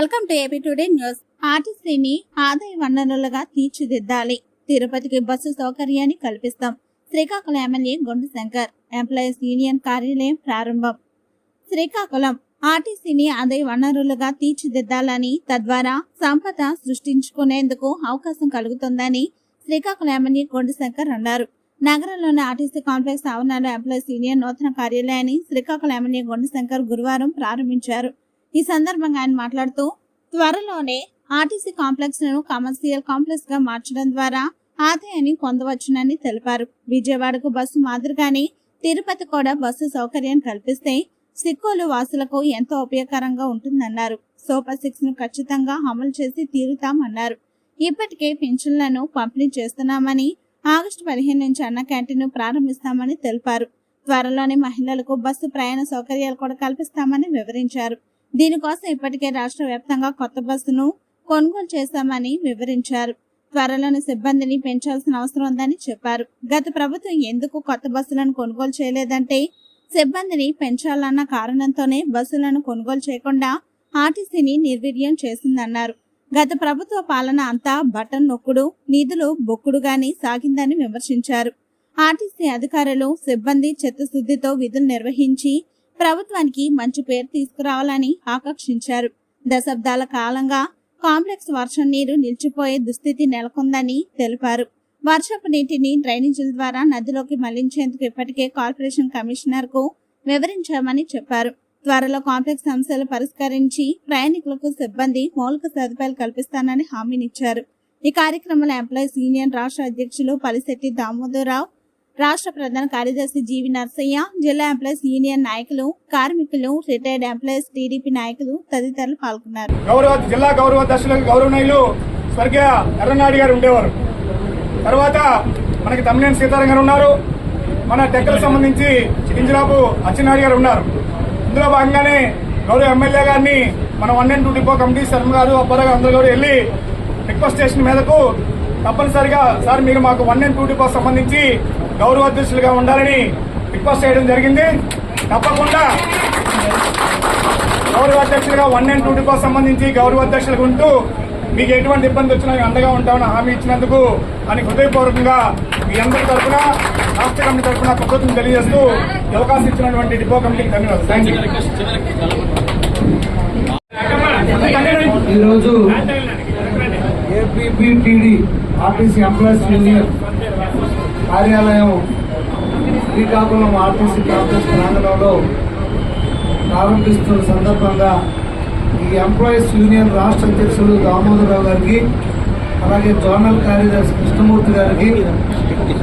Welcome to AP today news. ఆర్టీసీని ఆదాయ వనరులుగా తీర్చిదిద్దాలి. తిరుపతికి బస్సు సౌకర్యాన్ని కల్పిస్తాం. శ్రీకాకుళం ఎమ్మెల్యే గుండు శంకర్. ఎంప్లాయీస్ యూనియన్ కార్యాలయం ప్రారంభం. శ్రీకాకుళం ఆర్టీసీని ఆదాయ వనరులుగా తీర్చిదిద్దాలని తద్వారా సంపద సృష్టించుకునేందుకు అవకాశం కలుగుతుందని శ్రీకాకుళం ఎమ్మెల్యే గుండు శంకర్ అన్నారు. నగరంలోని ఆర్టీసీ కాంప్లెక్స్ ఆవరణలో ఎంప్లాయీస్ యూనియన్ నూతన కార్యాలయాన్ని శ్రీకాకుళం ఎమ్మెల్యే గుండు శంకర్ గురువారం ప్రారంభించారు. ఈ సందర్భంగా ఆయన మాట్లాడుతూ త్వరలోనే ఆర్టీసీ కాంప్లెక్స్ను కమర్షియల్ కాంప్లెక్స్గా మార్చడం ద్వారా ఆదాయాన్ని పొందవచ్చునని తెలిపారు. విజయవాడకు బస్సు మాదిరిగానే తిరుపతి కూడా బస్సు సౌకర్యం కల్పిస్తే సిక్కోలు వాసులకు ఎంతో ఉపయోగకరంగా ఉంటుందన్నారు. సూపర్ సిక్స్ను ఖచ్చితంగా అమలు చేసి తీరుతామన్నారు. ఇప్పటికే పింఛన్లను పంపిణీ చేస్తున్నామని ఆగస్టు పదిహేను నుంచి అన్న క్యాంటీన్ ప్రారంభిస్తామని తెలిపారు. త్వరలోనే మహిళలకు బస్సు ప్రయాణ సౌకర్యాలు కూడా కల్పిస్తామని వివరించారు. దీనికోసం ఇప్పటికే రాష్ట్ర వ్యాప్తంగా కొత్త బస్సును కొనుగోలు చేశామని వివరించారు. త్వరలోని సిబ్బందిని పెంచాల్సిన అవసరం ఉందని చెప్పారు. గత ప్రభుత్వం ఎందుకు కొత్త బస్సులను కొనుగోలు చేయలేదంటే సిబ్బందిని పెంచాలన్న కారణంతోనే బస్సులను కొనుగోలు చేయకుండా ఆర్టీసీని నిర్వీర్యం చేసిందన్నారు. గత ప్రభుత్వ పాలన అంతా బటన్ నొక్కుడు నిధులు బొక్కుడుగాని సాగిందని విమర్శించారు. ఆర్టీసీ అధికారులు సిబ్బంది చిత్తశుద్ధితో విధులు నిర్వహించి ప్రభుత్వానికి మంచి పేరు తీసుకురావాలని ఆకాంక్షించారు. దశాబ్దాల కాలంగా కాంప్లెక్స్ వర్షం నీరు నిలిచిపోయే దుస్థితి నెలకొందని తెలిపారు. వర్షపు నీటిని డ్రైనేజీల ద్వారా నదిలోకి మళ్ళించేందుకు ఇప్పటికే కార్పొరేషన్ కమిషనర్కు వివరించామని చెప్పారు. త్వరలో కాంప్లెక్స్ సమస్యలు పరిష్కరించి ప్రయాణికులకు సిబ్బంది మౌలిక సదుపాయాలు కల్పిస్తానని హామీనిచ్చారు. ఈ కార్యక్రమంలో ఎంప్లాయీస్ యూనియన్ రాష్ట్ర అధ్యక్షులు పలిశెట్టి దామోదరరావు రాష్ట్ర ప్రధాన కార్యదర్శి జీవి నర్సయ్య జిల్లా ఎంప్లాయీస్ యూనియన్ నాయకులు కార్మికులు రిటైర్డ్ ఎంప్లాయీస్ టీడీపీ నాయకులు తదితరులు పాల్గొన్నారు. గౌరవ జిల్లా గౌరవ దర్శకులకు గౌరవనీయులు స్వర్గీయ ఎర్రనాయుడు గారు ఉండేవారు. తర్వాత మనకి తమ్మినేని సీతారాం గారు ఉన్నారు. మన టెక్కలకు సంబంధించి ఇంజిరాబు అచ్చెన్నాయుడు గారు ఉన్నారు. ఇందులో భాగంగానే గౌరవ ఎమ్మెల్యే గారిని మన one and two depot committee Sharma garu Abbarao garu అందరూ కూడా వెళ్ళి రిక్వెస్ట్ చేసిన మీదకు తప్పనిసరిగా సార్ మీరు మాకు వన్ అండ్ టూ డిపో సంబంధించి గౌరవ ఉండాలని రిక్వెస్ట్ చేయడం జరిగింది. తప్పకుండా గౌరవ అధ్యక్షులుగా వన్ అండ్ టూ డిపో సంబంధించి గౌరవ అధ్యక్షులుగా ఉంటూ మీకు ఎటువంటి ఇబ్బంది వచ్చినా అండగా ఉంటామని హామీ ఇచ్చినందుకు అని హృదయపూర్వకంగా మీ అందరి తరఫున రాష్ట్ర కమిటీ తరఫున కృతజ్ఞతలు తెలియజేస్తూ అవకాశం ఇచ్చినటువంటి డిపో కమిటీకి ధన్యవాదాలు. థ్యాంక్ యూ ఈరోజు ఏపీపీటీడీ ఆర్టీసీ ఎంప్లాయీస్ యూనియన్ కార్యాలయం శ్రీకాకుళం ఆర్టీసీ కాంగ్రెస్ ప్రాంగణంలో ప్రారంభిస్తున్న సందర్భంగా ఈ ఎంప్లాయీస్ యూనియన్ రాష్ట్ర అధ్యక్షులు దామోదరరావు గారికి అలాగే జోనల్ కార్యదర్శి కృష్ణమూర్తి గారికి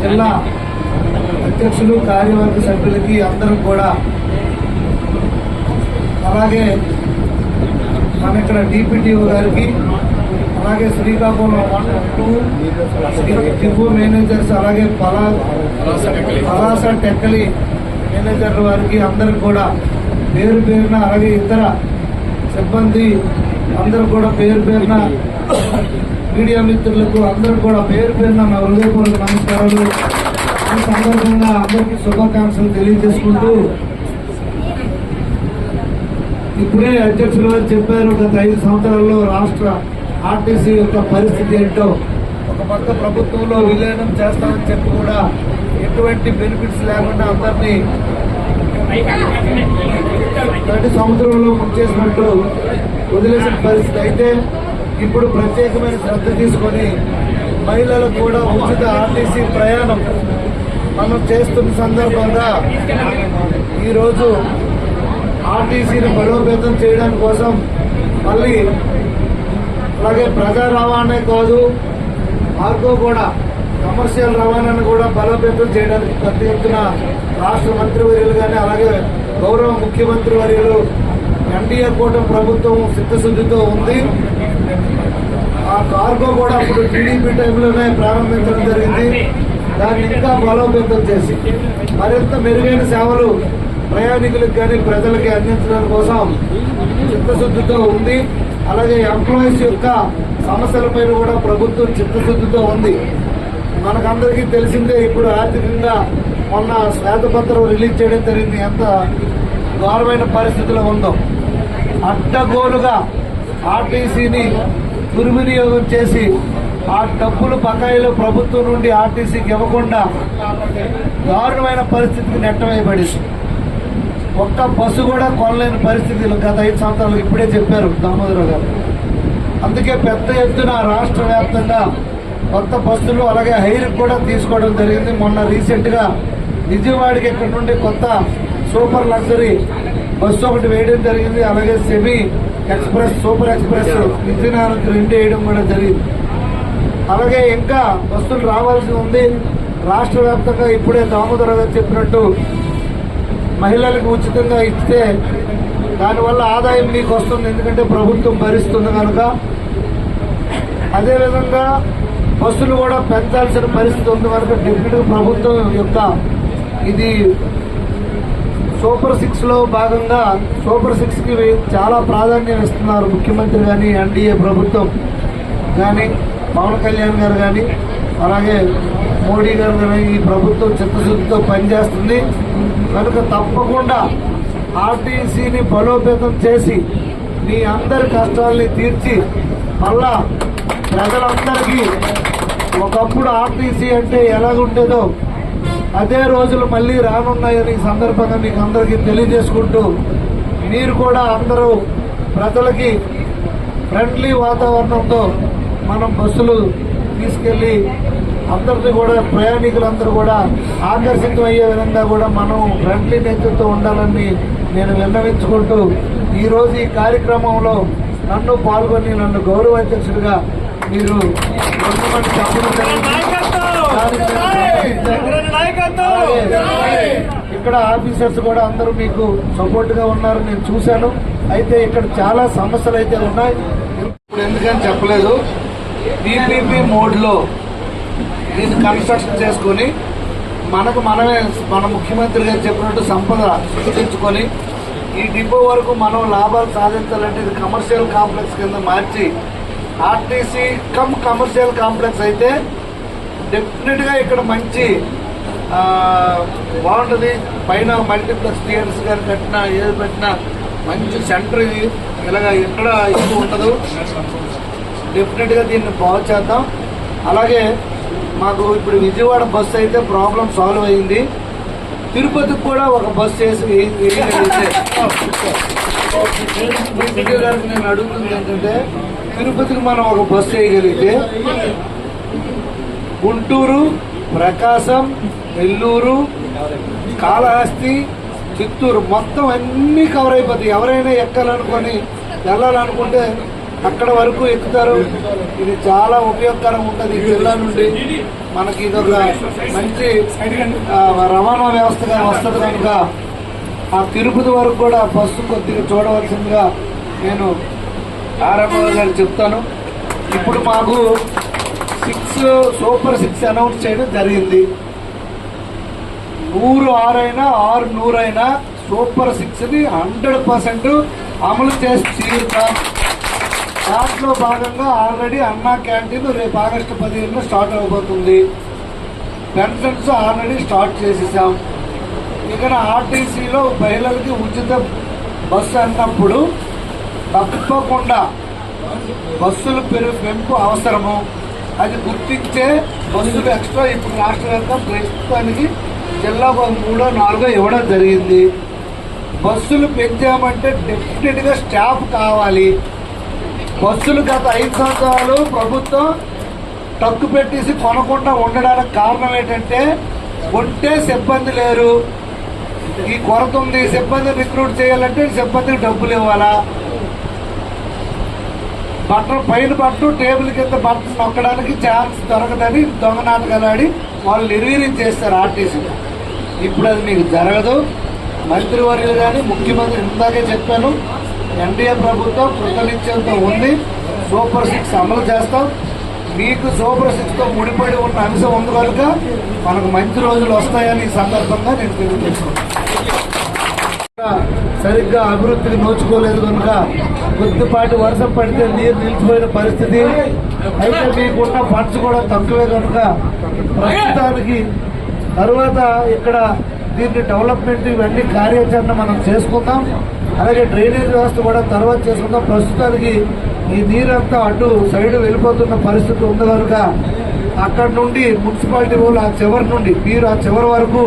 జిల్లా అధ్యక్షులు కార్యవర్గ సభ్యులకి అందరూ కూడా అలాగే మన ఇక్కడ డిపిటిఓ గారికి అలాగే శ్రీకాకుళం వన్ మేనేజర్స్ అలాగే పలా పలాస టెక్కలి మేనేజర్ల వారికి అందరికి కూడా పేరు పేరున అలాగే ఇతర సిబ్బంది అందరూ కూడా పేరు పేరున మీడియా మిత్రులకు అందరూ కూడా పేరు పేరున నా హృదయపూర్వక నమస్కారాలు. ఈ సందర్భంగా అందరికీ శుభాకాంక్షలు తెలియజేసుకుంటూ ఇప్పుడే అధ్యక్షులు గారు చెప్పారు గత ఐదు సంవత్సరాల్లో రాష్ట్ర ఆర్టీసీ యొక్క పరిస్థితి ఏంటో ఒక పక్క ప్రభుత్వంలో విలీనం చేస్తామని చెప్పి కూడా ఎటువంటి బెనిఫిట్స్ లేకుండా అందరినీ ప్రతి సంవత్సరంలో ముంచేసినట్టు వదిలేసిన పరిస్థితి. అయితే ఇప్పుడు ప్రత్యేకమైన శ్రద్ధ తీసుకొని మహిళలకు కూడా ఉచిత ఆర్టీసీ ప్రయాణం మనం చేస్తున్న సందర్భంగా ఈరోజు ఆర్టీసీని బలోపేతం చేయడం కోసం మళ్ళీ అలాగే ప్రజా రవాణా కాదు మార్గో కూడా కమర్షియల్ రవాణాను కూడా బలోపేతం చేయడానికి పెద్ద ఎత్తున రాష్ట్ర మంత్రివర్యులు కానీ అలాగే గౌరవ ముఖ్యమంత్రి వర్యులు ఎన్డీఏ కూటమి ప్రభుత్వం సిద్ధశుద్ధితో ఉంది. ఆ కార్గో కూడా అప్పుడు టీడీపీ టైంలోనే ప్రారంభించడం జరిగింది. దాన్ని ఇంకా బలోపేతం చేసి మరింత మెరుగైన సేవలు ప్రయాణికులకు కానీ ప్రజలకి అందించడం కోసం చిత్తశుద్ధితో ఉంది. అలాగే ఎంప్లాయీస్ యొక్క సమస్యలపైన కూడా ప్రభుత్వం చిత్తశుద్ధితో ఉంది. మనకందరికీ తెలిసిందే ఇప్పుడు ఆర్థికంగా మొన్న శ్వేతపత్రం రిలీజ్ చేయడం జరిగింది. ఎంత ఘోరమైన పరిస్థితిలో ఉందో. అడ్డగోలుగా ఆర్టీసీని దుర్వినియోగం చేసి ఆ డబ్బులు బకాయిలు ప్రభుత్వం నుండి ఆర్టీసీకి ఇవ్వకుండా దారుణమైన పరిస్థితికి నెట్టవేయబడింది ఒక్క బస్సు కూడా కొనలేని పరిస్థితులు గత ఐదు సంవత్సరాలు ఇప్పుడే చెప్పారు దామోదరరావు గారు. అందుకే పెద్ద ఎత్తున రాష్ట్ర వ్యాప్తంగా కొత్త బస్సులు అలాగే హైర్ కూడా తీసుకోవడం జరిగింది. మొన్న రీసెంట్గా విజయవాడకి ఇక్కడ నుండి కొత్త సూపర్ లగ్జరీ బస్సు ఒకటి వేయడం జరిగింది. అలాగే సెమీ ఎక్స్ప్రెస్ సూపర్ ఎక్స్ప్రెస్ విజయనగరంకి రెండు వేయడం కూడా జరిగింది. అలాగే ఇంకా బస్సులు రావాల్సి ఉంది. రాష్ట్ర వ్యాప్తంగా ఇప్పుడే దామోదరావు గారు చెప్పినట్టు మహిళలకు ఉచితంగా ఇస్తే దానివల్ల ఆదాయం మీకు వస్తుంది ఎందుకంటే ప్రభుత్వం భరిస్తుంది కనుక. అదేవిధంగా బస్సులు కూడా పెంచాల్సిన పరిస్థితి ఉంది కనుక డెప్యూటీ ప్రభుత్వం యొక్క ఇది సూపర్ సిక్స్లో భాగంగా సూపర్ సిక్స్కి చాలా ప్రాధాన్యం ఇస్తున్నారు ముఖ్యమంత్రి కానీ ఎన్డీఏ ప్రభుత్వం కానీ పవన్ కళ్యాణ్ గారు కానీ అలాగే మోడీ గారు ఈ ప్రభుత్వం చిత్తశుద్ధితో పనిచేస్తుంది. కనుక తప్పకుండా ఆర్టీసీని బలోపేతం చేసి మీ అందరి కష్టాల్ని తీర్చి మళ్ళా ప్రజలందరికీ ఒకప్పుడు ఆర్టీసీ అంటే ఎలాగుండేదో అదే రోజులు మళ్ళీ రానున్నాయని ఈ సందర్భంగా మీకు అందరికీ తెలియజేసుకుంటూ మీరు కూడా అందరూ ప్రజలకి ఫ్రెండ్లీ వాతావరణంతో మనం బస్సులు తీసుకెళ్ళి అందరినీ కూడా ప్రయాణికులందరూ కూడా ఆకర్షితం అయ్యే విధంగా కూడా మనం ఫ్రెండ్లీ నేతృత్వం ఉండాలని నేను విన్నవించుకుంటూ ఈరోజు ఈ కార్యక్రమంలో నన్ను పాల్గొని నన్ను గౌరవ అధ్యక్షుడిగా మీరు ఇక్కడ ఆఫీసర్స్ కూడా అందరూ మీకు సపోర్ట్గా ఉన్నారు నేను చూశాను. అయితే ఇక్కడ చాలా సమస్యలు అయితే ఉన్నాయి. ఇప్పుడు ఎందుకని చెప్పలేదు? పీపీపీ మోడ్లో దీన్ని కన్స్ట్రక్షన్ చేసుకొని మనకు మనమే మన ముఖ్యమంత్రి గారు చెప్పినట్టు సంపద సృష్టించుకొని ఈ డిపో వరకు మనం లాభాలు సాధించాలంటే ఇది కమర్షియల్ కాంప్లెక్స్ కింద మార్చి ఆర్టీసీ కమ్ కమర్షియల్ కాంప్లెక్స్ అయితే డెఫినెట్గా ఇక్కడ మంచి బాగుంటుంది. పైన మల్టీప్లెక్స్ థియేటర్స్ గారు కట్టినా ఏది పెట్టినా మంచి సెంటర్ ఇది. ఇలాగ ఎక్కడ ఇది ఉండదు. డెఫినెట్గా దీన్ని బాగు చేద్దాం. అలాగే మాకు ఇప్పుడు విజయవాడ బస్సు అయితే ప్రాబ్లం సాల్వ్ అయింది తిరుపతికి కూడా ఒక బస్సు వేసి వే- గారికి నేను అడుగుతుంది ఏంటంటే తిరుపతికి మనం ఒక బస్సు వేయగలిగితే గుంటూరు ప్రకాశం నెల్లూరు కాళహస్తి చిత్తూరు మొత్తం అన్ని కవర్ అయిపోతాయి ఎవరైనా ఎక్కాలనుకొని వెళ్ళాలనుకుంటే అక్కడ వరకు ఎక్కుతారు. ఇది చాలా ఉపయోగకరం ఉంటుంది ఈ జిల్లా నుండి. మనకి ఇది ఒక మంచి రవాణా వ్యవస్థగా వస్తుంది కనుక ఆ తిరుపతి వరకు కూడా బస్సు కొద్దిగా చూడవలసిందిగా నేను ఆరంభంగా గారు చెప్తాను. ఇప్పుడు మాకు సిక్స్ సూపర్ సిక్స్ అనౌన్స్ చేయడం జరిగింది. నూరు ఆరైనా ఆరు నూరైనా సూపర్ సిక్స్ని హండ్రెడ్ పర్సెంట్ అమలు చేసి తీరుతాం. దాంట్లో భాగంగా ఆల్రెడీ అన్నా క్యాంటీన్ రేపు ఆగస్టు పదిహేను స్టార్ట్ అవబోతుంది. పెన్షన్స్ ఆల్రెడీ స్టార్ట్ చేసేసాం. ఇక్కడ ఆర్టీసీలో మహిళలకి ఉచిత బస్సు అన్నప్పుడు తప్పకుండా బస్సులు పెరు పెంపు అవసరము. అది గుర్తించే బస్సులు ఎక్స్ట్రా ఇప్పుడు రాష్ట్ర ప్రస్తుతానికి జిల్లాకు మూడో నాలుగో ఇవ్వడం జరిగింది. బస్సులు పెంచామంటే డెఫినెట్గా స్టాఫ్ కావాలి. బస్సులు గత ఐదు సంవత్సరాలు ప్రభుత్వం టక్కు పెట్టేసి కొనకుండా ఉండడానికి కారణం ఏంటంటే కొంటే సిబ్బంది లేరు. ఈ కొరత ఉంది. సిబ్బంది రిక్రూట్ చేయాలంటే సిబ్బందికి డబ్బులు ఇవ్వాలా? బట్టలు పైన పట్టు టేబుల్ కింద బట్టలు నొక్కడానికి ఛాన్స్ దొరకదని దొంగ నాటకాలు ఆడి వాళ్ళు నిర్వీర్యం చేస్తారు ఆర్టీసీ. ఇప్పుడు అది మీకు జరగదు. మంత్రివర్యులు కానీ ముఖ్యమంత్రి ఇందాకే చెప్పాను ఎన్డీఏ ప్రభుత్వం కృతనిత్యంతో ఉంది. సూపర్ సిక్స్ అమలు చేస్తాం. మీకు సూపర్ సిక్స్తో ముడిపడి ఉన్న అంశం ఉంది కనుక మనకు మంచి రోజులు వస్తాయని ఈ సందర్భంగా నేను తెలియజేస్తున్నాను. సరిగ్గా అభివృద్ధిని నోచుకోలేదు కనుక కొద్దిపాటి వర్షం పడితే నీరు నిలిచిపోయిన పరిస్థితి. అయితే మీకున్న ఫండ్స్ కూడా తక్కువే కనుక ప్రస్తుతానికి తర్వాత ఇక్కడ దీన్ని డెవలప్మెంట్ ఇవన్నీ కార్యాచరణ మనం చేసుకుందాం. అలాగే డ్రైనేజ్ వ్యవస్థ కూడా తర్వాత చేసుకుందాం. ప్రస్తుతానికి ఈ నీరంతా అటు సైడ్ వెళ్ళిపోతున్న పరిస్థితి ఉంది కనుక అక్కడ నుండి మున్సిపాలిటీ వాళ్ళు ఆ చివరి నుండి మీరు ఆ చివరి వరకు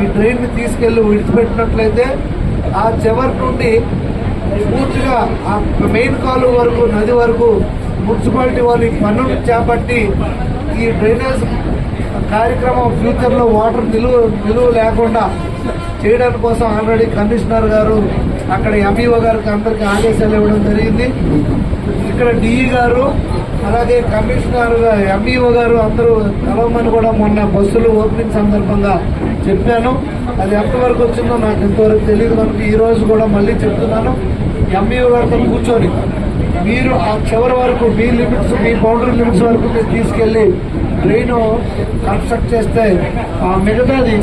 ఈ డ్రైన్ని తీసుకెళ్ళి తీసుకెళ్ళి విడిచిపెట్టినట్లయితే ఆ చివరి నుండి పూర్తిగా ఆ మెయిన్ కాలువ వరకు నది వరకు మున్సిపాలిటీ వాళ్ళు ఈ పనులు చేపట్టి ఈ డ్రైనేజ్ కార్యక్రమం ఫ్యూచర్లో వాటర్ నిలువ నిలువ లేకుండా చేయడానికి కోసం ఆల్రెడీ కమిషనర్ గారు అక్కడ ఎంఈఓ గారికి అందరికీ ఆదేశాలు ఇవ్వడం జరిగింది. ఇక్కడ డిఈ గారు అలాగే కమిషనర్ ఎంఈఓ గారు అందరూ కలవమని కూడా మొన్న బస్సులు ఓపెనింగ్ సందర్భంగా చెప్పాను. అది ఎంతవరకు వచ్చిందో నాకు ఇంతవరకు తెలియదు. కనుక ఈ రోజు కూడా మళ్ళీ చెప్తున్నాను. ఎంఈఓ గారితో కూర్చొని మీరు ఆ చివరి వరకు మీ లిమిట్స్ మీ బౌండరీ లిమిట్స్ వరకు మీరు తీసుకెళ్ళి డ్రైన్ కన్స్ట్రక్ట్ చేస్తే ఆ మిగతాది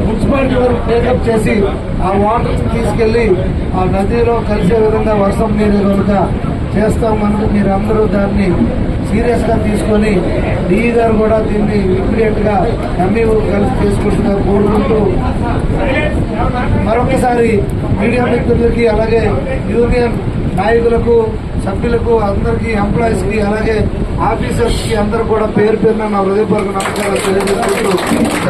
మున్సిపాలిటీ వరకు టేకప్ చేసి ఆ వాటర్ తీసుకెళ్ళి ఆ నదిలో కలిసే విధంగా వర్షం నీరు కనుక చేస్తాం కనుక మీరు అందరూ దాన్ని సీరియస్గా తీసుకొని డిఈ గారు కూడా దీన్ని ఇమీడియట్గా కలిసి తీసుకుంటున్నారు కోరుకుంటూ మరొకసారి మీడియా మిత్రులకి అలాగే యూనియన్ నాయకులకు సభ్యులకు అందరికీ ఎంప్లాయీస్కి అలాగే ఆఫీసర్స్కి అందరూ కూడా పేరు పేరున నా హృదయపూర్వక నమస్కారాలు తెలియజేసుకుంటూ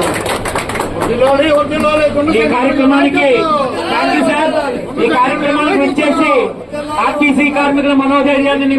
ఈ కార్యక్రమానికి థ్యాంక్ యూ సార్ ఈ కార్యక్రమానికి వచ్చేసి ఆర్టీసీ కార్మికుల మనోధైర్యాన్ని